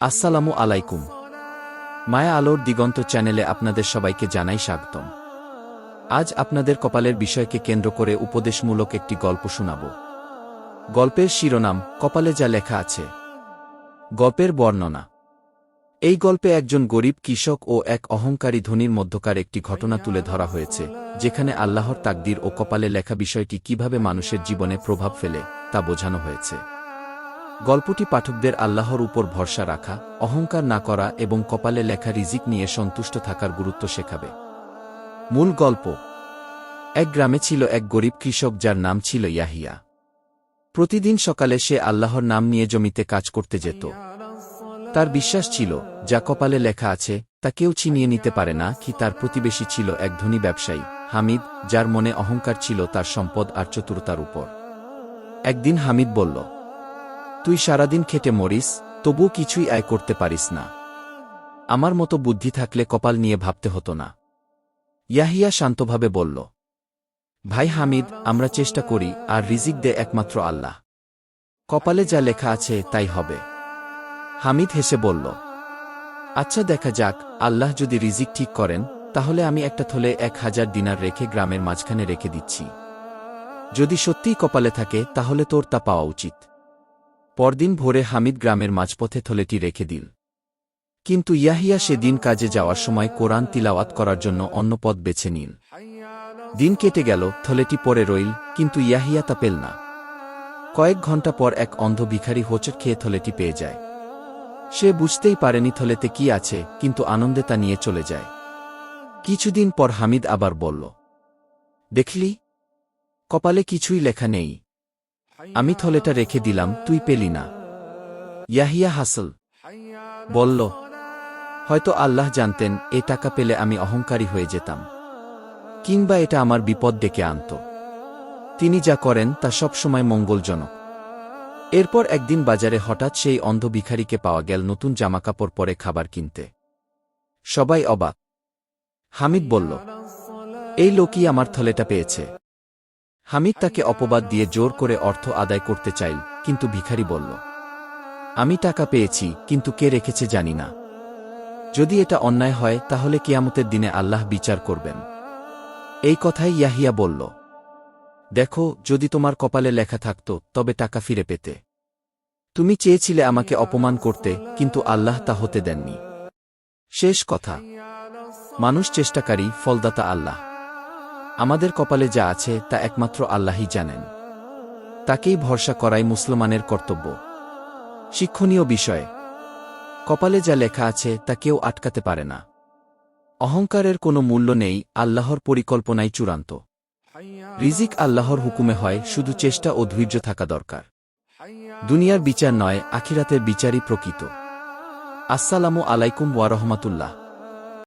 আসসালামু আলাইকুম। মায়া আলোর দিগন্ত চ্যানেলে আপনাদের সবাইকে জানাই স্বাগতম। আজ আপনাদের কপালের বিষয়কে কেন্দ্র করে উপদেশমূলক একটি গল্প শোনাব। গল্পের শিরোনাম, কপালে যা লেখা আছে। গল্পের বর্ণনা। এই গল্পে একজন গরিব কৃষক ও এক অহংকারী ধনীর মধ্যকার একটি ঘটনা তুলে ধরা হয়েছে, যেখানে আল্লাহর তাকদির ও কপালে লেখা বিষয়টি কীভাবে মানুষের জীবনে প্রভাব ফেলে, তা বোঝানো হয়েছে। গল্পটি পাঠকদের আল্লাহর উপর ভরসা রাখা, অহংকার না করা এবং কপালে লেখা রিজিক নিয়ে সন্তুষ্ট থাকার গুরুত্ব শেখাবে। মূল গল্প। এক গ্রামে ছিল এক গরিব কৃষক যার নাম ছিল ইয়াহিয়া। প্রতিদিন সকালে সে আল্লাহর নাম নিয়ে জমিতে কাজ করতে যেত। তার বিশ্বাস ছিল, যা কপালে লেখা আছে, তা কেউ ছিনিয়ে নিতে পারে না কি তার প্রতিবেশী ছিল এক ধনী ব্যবসায়ী, হামিদ, যার মনে অহংকার ছিল তার সম্পদ আর চতুরতার উপর। একদিন হামিদ বলল তুই সারাদিন খেটে মরিস, তবুও কিছুই আয় করতে পারিস না। আমার মতো বুদ্ধি থাকলে কপাল নিয়ে ভাবতে হতো না। ইয়াহিয়া শান্তভাবে বলল, ভাই হামিদ, আমরা চেষ্টা করি, আর রিজিক দে একমাত্র আল্লাহ। কপালে যা লেখা আছে, তাই হবে। হামিদ হেসে বলল আচ্ছা দেখা যাক, আল্লাহ যদি রিজিক ঠিক করেন, তাহলে আমি একটা থলে এক হাজার দিনার রেখে গ্রামের মাঝখানে রেখে দিচ্ছি। যদি সত্যিই কপালে থাকে, তাহলে তোর তা পাওয়া উচিত। পরদিন ভোরে হামিদ গ্রামের মাঝপথে থলেটি রেখে দিল। কিন্তু ইয়াহিয়া সেদিন কাজে যাওয়ার সময় কোরআন তিলাওয়াত করার জন্য অন্য পথ বেছে নিল। দিন কেটে গেল, থলেটি পরে রইল, কিন্তু ইয়াহিয়া তা পেল না। কয়েক ঘণ্টা পর এক অন্ধ ভিখারি হোঁচট খেয়ে থলেটি পেয়ে যায়। সে বুঝতেই পারেনি থলেতে কি আছে, কিন্তু আনন্দে তা নিয়ে চলে যায়। কিছুদিন পর হামিদ আবার বলল, দেখলি? কপালে কিছুই লেখা নেই। আমি থলেটা রেখে দিলাম, তুই পেলি না। ইয়াহিয়া হাসল। বলল, হয়তো আল্লাহ জানতেন, এ টাকা পেলে আমি অহংকারী হয়ে যেতাম। কিংবা এটা আমার বিপদ ডেকে আনত। তিনি যা করেন, তা সবসময় মঙ্গলজনক। এরপর একদিন বাজারে হঠাৎ সেই অন্ধ ভিখারিকে পাওয়া গেল নতুন জামাকাপড় পরে খাবার কিনতে। সবাই অবাক। হামিদ বলল, এই লোকই আমার থলেটা পেয়েছে। হামিদ তাকে অপবাদ দিয়ে জোর করে অর্থ আদায় করতে চাইল, কিন্তু ভিখারি বলল, আমি টাকা পেয়েছি, কিন্তু কে রেখেছে জানি না। যদি এটা অন্যায় হয়, তাহলে কিয়ামতের দিনে আল্লাহ বিচার করবেন। এই কথাই ইয়াহিয়া বলল, দেখো, যদি তোমার কপালে লেখা থাকত, তবে টাকা ফিরে পেতে। তুমি চেয়েছিলে আমাকে অপমান করতে, কিন্তু আল্লাহ তা হতে দেননি। শেষ কথা। মানুষ চেষ্টাকারী ফলদাতা আল্লাহ। আমাদের কপালে যা আছে তা একমাত্র আল্লাহই জানেন। তাকেই ভরসা করাই মুসলমানের কর্তব্য। শিক্ষণীয় বিষয়, কপালে যা লেখা আছে তা কেউ আটকাতে পারে না। অহংকারের কোনো মূল্য নেই আল্লাহর পরিকল্পনাই চূড়ান্ত। রিজিক আল্লাহর হুকুমে হয়, শুধু চেষ্টা ও ধৈর্য থাকা দরকার। দুনিয়ার বিচার নয়, আখিরাতের বিচারই প্রকৃত। আসসালামু আলাইকুম ওয়ারহমাতুল্লাহ